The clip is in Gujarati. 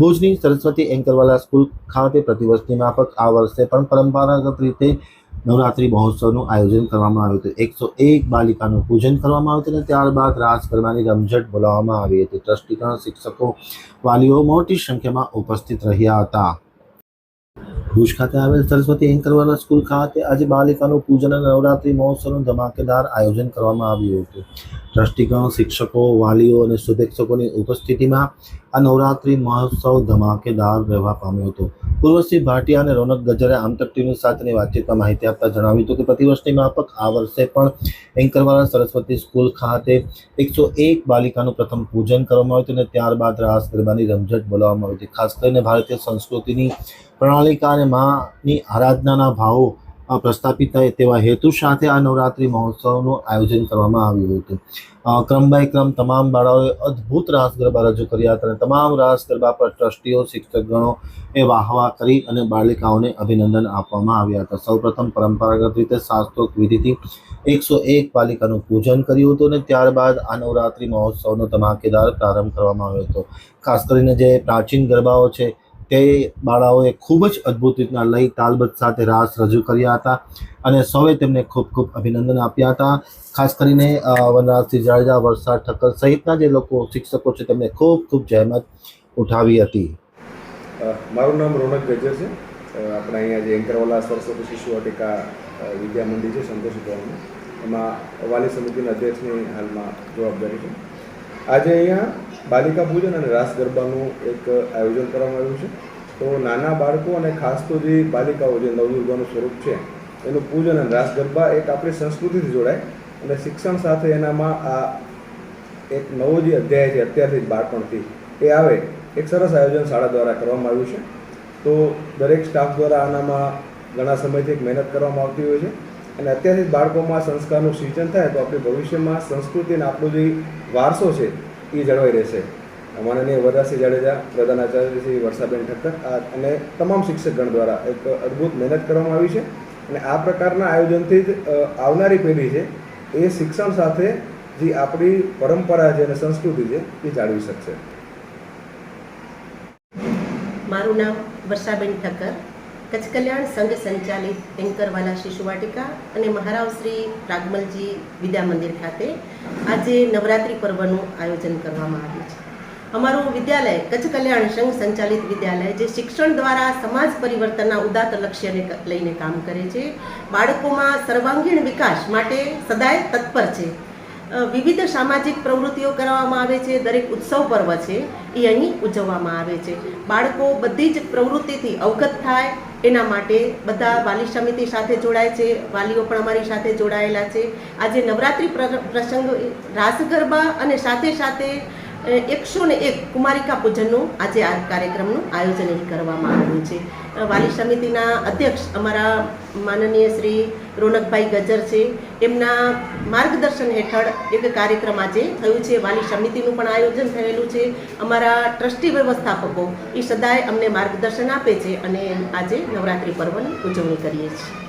ભુજની સરસ્વતી એન્કરવાલા સ્કૂલ ખાતે પ્રતિવર્ષની માફક આ વર્ષે પણ પરંપરાગત રીતે નવરાત્રિ મહોત્સવનું આયોજન કરવામાં આવ્યું હતું. એકસો એક બાલિકાનું પૂજન કરવામાં આવ્યું હતું અને ત્યારબાદ રાસ ગરબાની રમઝટ બોલાવવામાં આવી હતી. ટ્રસ્ટીગણ શિક્ષકો વાલીઓ મોટી સંખ્યામાં ઉપસ્થિત રહ્યા હતા. ભુજ ખાતે આવેલ સરસ્વતી એન્કરવાલા સ્કૂલ ખાતે આજે બાલિકાનું પૂજન અને નવરાત્રિ મહોત્સવનું ધમાકેદાર આયોજન કરવામાં આવ્યું હતું. ટ્રસ્ટીગણ શિક્ષકો, વાલીઓ અને શુભેચ્છકોની ઉપસ્થિતિમાં આ નવરાત્રિ મહોત્સવ ધમાકેદાર રહેવા પામ્યો હતો. પૂર્વશ્રી ભાટિયા અને રોનક ગજરે આમતક ટીવી સાથેની વાતચીતમાં માહિતી આપતા જણાવ્યું હતું કે પ્રતિવર્ષની માફક આ વર્ષે પણ એન્કરવાળા સરસ્વતી સ્કૂલ ખાતે એકસો એક બાલિકાનું પ્રથમ પૂજન કરવામાં આવ્યું હતું અને ત્યારબાદ રાસ ગરબાની રમઝટ બોલાવવામાં આવી હતી. ખાસ કરીને ભારતીય સંસ્કૃતિની પ્રણાલિકા અને માની આરાધનાના ભાવો પ્રસ્થાપિત થાય તેવા હેતુ સાથે આ નવરાત્રિ મહોત્સવનું આયોજન કરવામાં આવ્યું હતું. ક્રમ બાય ક્રમ તમામ બાળાઓએ અદ્ભુત રાસ ગરબા રજૂ કર્યા હતા અને તમામ રાસ ગરબા પર ટ્રસ્ટીઓ, શિક્ષકગણો એ વાહવા કરી અને બાલિકાઓને અભિનંદન આપવામાં આવ્યા હતા. સૌપ્રથમ પરંપરાગત રીતે શાસ્ત્રોક્ત વિધિથી એકસો એક બાલિકાનું પૂજન કર્યું હતું અને ત્યારબાદ આ નવરાત્રિ મહોત્સવનો ધમાકેદાર પ્રારંભ કરવામાં આવ્યો હતો. ખાસ કરીને જે પ્રાચીન ગરબાઓ છે તે બાળાઓએ ખૂબ જ અદ્ભુત રીતના લઈ તાલબદ્ધ સાથે રાસ રજૂ કર્યા હતા અને સૌએ તેમને ખૂબ ખૂબ અભિનંદન આપ્યા હતા. ખાસ કરીને વનરાજસિંહ જાડેજા, વરસાદ ઠક્કર સહિતના જે લોકો શિક્ષકો છે તેમને ખૂબ ખૂબ જહેમત ઉઠાવી હતી. મારું નામ રોનક ગજર છે. આપણે અહીંયા જે એન્કરવાલા સરસ્વતી શિશુ વાટિકા વિદ્યા મંદિર છે સંતોષ ભવનમાં એમાં વાલી સમિતિના અધ્યક્ષની હાલમાં જવાબદારી છે. આજે અહીંયા બાલિકા પૂજન અને રાસ ગરબાનું એક આયોજન કરવામાં આવ્યું છે. તો નાના બાળકો અને ખાસ તો જે બાલિકાઓ, જે નવદુર્ગાનું સ્વરૂપ છે, એનું પૂજન અને રાસ ગરબા એક આપણી સંસ્કૃતિથી જોડાય અને શિક્ષણ સાથે એનામાં આ એક નવો જે અધ્યાય છે, અત્યારથી બાળપણથી એ આવે, એક સરસ આયોજન શાળા દ્વારા કરવામાં આવ્યું છે. તો દરેક સ્ટાફ દ્વારા આનામાં ઘણા સમયથી એક મહેનત કરવામાં આવતી હોય છે અને અત્યારથી બાળકોમાં સંસ્કારનું સિંચન થાય તો આપણે ભવિષ્યમાં સંસ્કૃતિ અને આપણો જે વારસો છે એ જળવાઈ રહેશે. માનનીય વરરાજસિંહ જાડેજા પ્રધાનાચાર્ય શ્રી વર્ષાબેન ઠક્કર અને તમામ શિક્ષકગણ દ્વારા એક અદ્ભુત મહેનત કરવામાં આવી છે અને આ પ્રકારના આયોજનથી જ આવનારી પેઢી છે એ શિક્ષણ સાથે જે આપણી પરંપરા છે અને સંસ્કૃતિ છે એ જાળવી શકશે. મારું નામ વર્ષાબેન ઠક્કર. કચ્છ કલ્યાણ સંઘ સંચાલિત એન્કરવાલા શિશુ વાટિકા અને મહારાવ શ્રી રાગમલજી વિદ્યા મંદિર ખાતે આજે નવરાત્રિ પર્વનું આયોજન કરવામાં આવ્યું છે. અમારું વિદ્યાલય, કચ્છ કલ્યાણ સંઘ સંચાલિત વિદ્યાલય, જે શિક્ષણ દ્વારા સમાજ પરિવર્તનના ઉદાત્ત લક્ષ્યને લઈને કામ કરે છે, બાળકોમાં સર્વાંગીણ વિકાસ માટે સદાય તત્પર છે. વિવિધ સામાજિક પ્રવૃત્તિઓ કરવામાં આવે છે. દરેક ઉત્સવ પર્વ છે, એ અહીં ઉજવવામાં આવે છે. બાળકો બધી જ પ્રવૃત્તિથી અવગત થાય, એના માટે બધા વાલી સમિતિ સાથે જોડાય છે. વાલીઓ પણ અમારી સાથે જોડાયેલા છે. આજે નવરાત્રિ પ્ર- પ્રસંગ રાસ ગરબા અને સાથે સાથે એકસો ને એક કુમારિકા પૂજનનું આજે આ કાર્યક્રમનું આયોજન કરવામાં આવ્યું છે. વાલી સમિતિના અધ્યક્ષ અમારા માનનીય શ્રી રોનકભાઈ ગજર છે. એમના માર્ગદર્શન હેઠળ એક કાર્યક્રમ આજે થયું છે. વાલી સમિતિનું પણ આયોજન થયેલું છે. અમારા ટ્રસ્ટી વ્યવસ્થાપકો એ સદાય અમને માર્ગદર્શન આપે છે અને આજે નવરાત્રિ પર્વની ઉજવણી કરીએ છીએ.